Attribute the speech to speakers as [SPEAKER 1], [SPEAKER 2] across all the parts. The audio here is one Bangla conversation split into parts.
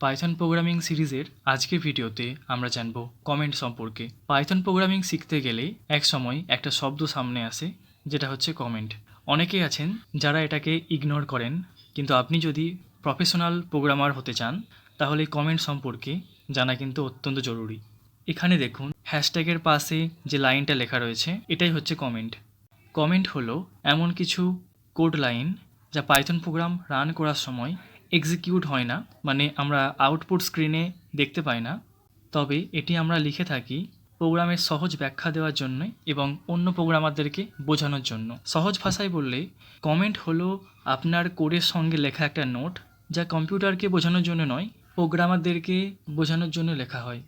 [SPEAKER 1] পাইথন প্রোগ্রামিং সিরিজের আজকের ভিডিওতে আমরা জানব কমেন্ট সম্পর্কে। পাইথন প্রোগ্রামিং শিখতে গেলে এক সময় একটা শব্দ সামনে আসে, যেটা হচ্ছে কমেন্ট অনেকেই আছেন যারা এটাকে ইগনোর করেন, কিন্তু আপনি যদি প্রফেশনাল প্রোগ্রামার হতে চান, তাহলে কমেন্ট সম্পর্কে জানা কিন্তু অত্যন্ত জরুরি। এখানে দেখুন হ্যাশট্যাগের পাশে যে লাইনটা লেখা রয়েছে, এটাই হচ্ছে কমেন্ট কমেন্ট হলো এমন কিছু কোড লাইন যা পাইথন প্রোগ্রাম রান করার সময় এক্সিকিউট হয় না মানে আমরা আউটপুট স্ক্রিনে দেখতে পাই না। তবে এটি আমরা লিখে থাকি প্রোগ্রামের সহজ ব্যাখ্যা দেওয়ার জন্য এবং অন্য প্রোগ্রামারদেরকে বোঝানোর জন্য। সহজ ভাষায় বললে কমেন্ট হলো আপনার কোডের সঙ্গে লেখা একটা নোট যা কম্পিউটারকে বোঝানোর জন্য নয় প্রোগ্রামারদেরকে বোঝানোর জন্য লেখা হয়।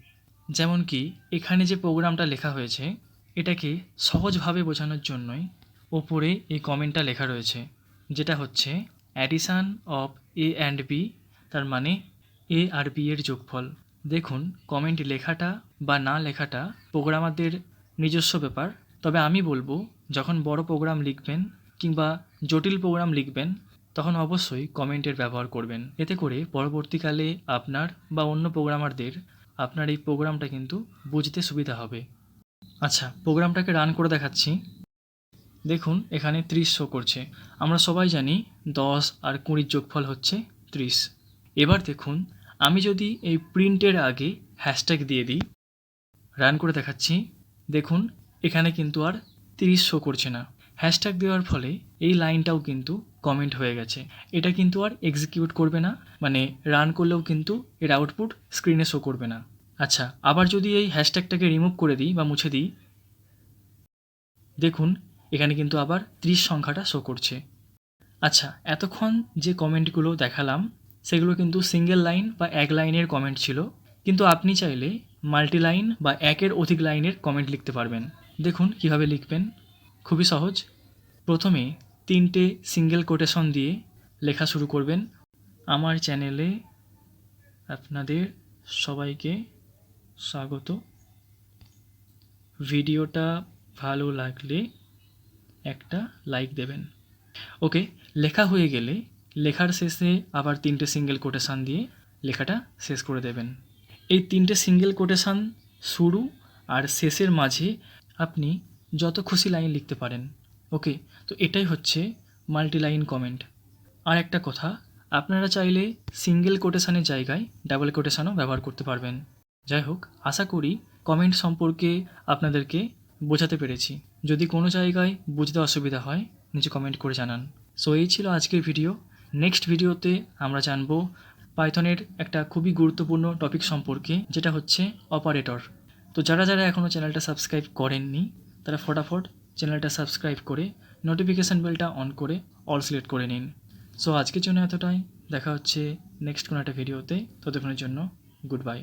[SPEAKER 1] যেমন কি, এখানে যে প্রোগ্রামটা লেখা হয়েছে, এটাকে সহজভাবে বোঝানোর জন্যই ওপরে এই কমেন্টটা লেখা রয়েছে, যেটা হচ্ছে addition of A and B তার মানে এ আর বি এর যোগফল। দেখুন কমেন্ট লেখাটা বা না লেখাটা প্রোগ্রামারদের নিজস্ব ব্যাপার। তবে আমি বলব, যখন বড় প্রোগ্রাম লিখবেন কিংবা জটিল প্রোগ্রাম লিখবেন, তখন অবশ্যই কমেন্টের ব্যবহার করবেন। এতে করে পরবর্তীকালে আপনার বা অন্য প্রোগ্রামারদের আপনার এই প্রোগ্রামটা কিন্তু বুঝতে সুবিধা হবে। আচ্ছা প্রোগ্রামটাকে রান করে দেখাচ্ছি। দেখুন, এখানে ত্রিশ শো করছে। আমরা সবাই জানি দশ আর কুড়ির যোগফল হচ্ছে ত্রিশ। এবার দেখুন, আমি যদি এই প্রিন্টের আগে হ্যাশট্যাগ দিয়ে দিই রান করে দেখাচ্ছি। দেখুন, এখানে কিন্তু আর তিরিশ শো করছে না। হ্যাশট্যাগ দেওয়ার ফলে এই লাইনটাও কিন্তু কমেন্ট হয়ে গেছে। এটা কিন্তু আর এক্সিকিউট করবে না মানে রান করলেও কিন্তু এর আউটপুট স্ক্রিনে শো করবে না। আচ্ছা আবার যদি এই হ্যাশট্যাগটাকে রিমুভ করে দিই বা মুছে দিই, দেখুন এখানে কিন্তু আবার ত্রিশ সংখ্যাটা শো করছে। আচ্ছা এতক্ষণ যে কমেন্টগুলো দেখালাম, সেগুলো কিন্তু সিঙ্গেল লাইন বা এক লাইনের কমেন্ট ছিল। কিন্তু আপনি চাইলে মাল্টি লাইন বা একের অধিক লাইনের কমেন্ট লিখতে পারবেন। দেখুন কীভাবে লিখবেন। খুবই সহজ। প্রথমে তিনটে সিঙ্গেল কোটেশন দিয়ে লেখা শুরু করবেন। আমার চ্যানেলে আপনাদের সবাইকে স্বাগত। ভিডিওটা ভালো লাগলে একটা লাইক দেবেন। ওকে লেখা হয়ে গেলে লেখার শেষে আবার তিনটে সিঙ্গেল কোটেশান দিয়ে লেখাটা শেষ করে দেবেন। এই তিনটে সিঙ্গেল কোটেশান শুরু আর শেষের মাঝে আপনি যত খুশি লাইন লিখতে পারেন। ওকে তো এটাই হচ্ছে মাল্টি লাইন কমেন্ট আর একটা কথা, আপনারা চাইলে সিঙ্গেল কোটেশানের জায়গায় ডাবল কোটেশানও ব্যবহার করতে পারবেন। যাই হোক, আশা করি কমেন্ট সম্পর্কে আপনাদেরকে বোঝাতে পেরেছি। যদি কোনো জায়গায় বুঝতে অসুবিধা হয়, নিচে কমেন্ট করে জানান। সো এই ছিল আজকের ভিডিও নেক্সট ভিডিওতে আমরা জানব পাইথনের একটা খুবই গুরুত্বপূর্ণ টপিক সম্পর্কে, যেটা হচ্ছে অপারেটর তো যারা যারা এখনও চ্যানেলটা সাবস্ক্রাইব করেননি, তারা ফটাফট চ্যানেলটা সাবস্ক্রাইব করে নোটিফিকেশান বেলটা অন করে অল সিলেক্ট করে নিন। সো আজকের জন্য এতটাই। দেখা হচ্ছে নেক্সট কোনো একটা ভিডিওতে ততক্ষণের জন্য গুড বাই